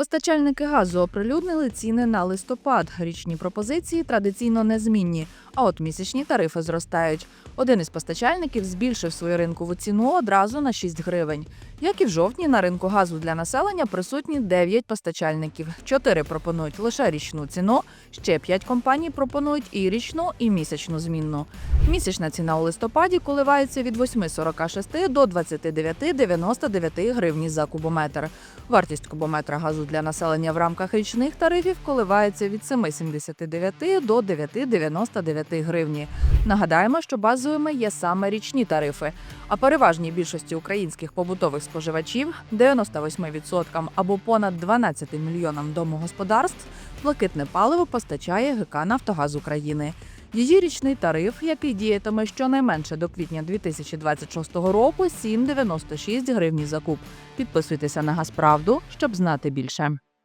Постачальники газу оприлюднили ціни на листопад. Річні пропозиції традиційно незмінні, а от місячні тарифи зростають. Один із постачальників збільшив свою ринкову ціну одразу на 6 гривень. Як і в жовтні, на ринку газу для населення присутні 9 постачальників. Чотири пропонують лише річну ціну, ще 5 компаній пропонують і річну, і місячну змінну. Місячна ціна у листопаді коливається від 8,46 до 29,99 гривні за кубометр. Вартість кубометра газу для населення в рамках річних тарифів коливається від 7,79 до 9,99 гривні. Нагадаємо, що базовими є саме річні тарифи. А переважній більшості українських побутових споживачів 98% або понад 12 мільйонам домогосподарств блакитне паливо постачає ГК Нафтогаз України. Її річний тариф, який діятиме щонайменше до квітня 2026 року, 7,96 гривні за куб. Підписуйтеся на Газправду, щоб знати більше.